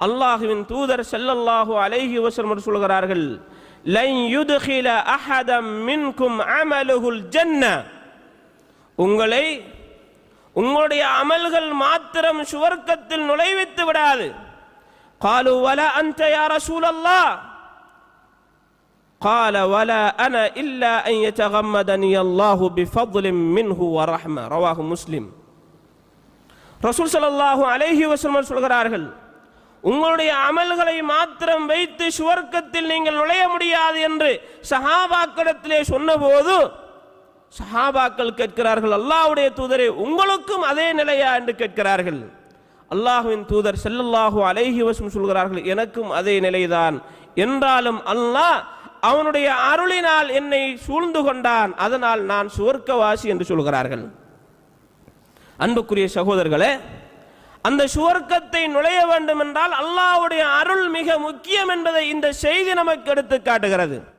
அல்லாஹுவின் தூதர் ஸல்லல்லாஹு அலைஹி வஸல்லம் சொல்கிறார்கள் லை யுத்கில அஹதம் மின்கும் அமலுஹுல் ஜன்ன உங்களை உங்களுடைய அமல்கள் மாத்திரம் சுவர்க்கத்தில் நுழைவித்து விடாது قالوا ولا أنت يا رسول الله قال ولا أنا إلا أن يتغمدني الله بفضل منه ورحمة رواه مسلم ரசூல் ஸல்லல்லாஹு அலைஹி வஸல்லம் சொல்கிறார்கள் உங்களுடைய அமல்களை மாத்திரம் வைத்து சுவர்க்கத்தில் நீங்கள் நுழைய முடியாது என்று சஹாபாக்களிடத்திலே சொன்னபோது சஹாபாக்கள் கேட்கிறார்கள் அல்லாஹுடைய தூதரே உங்களுக்கும் அதே நிலையா? என்று கேட்கிறார்கள். அல்லாஹுவின் தூதர் செல்லல்லாஹு அலைஹி சொல்கிறார்கள் எனக்கும் அதே நிலைதான். என்றாலும் அல்லாஹ் அவனுடைய அருளினால் என்னை சூழ்ந்து கொண்டான். அதனால் நான் சுவர்க்கவாசி என்று சொல்கிறார்கள். அன்புக்குரிய சகோதரர்களே அந்த சுவர்க்கத்தை நுழைய வேண்டும் என்றால் அல்லாவுடைய அருள் மிக முக்கியம் என்பதை இந்த செய்தி நமக்கு எடுத்து காட்டுகிறது.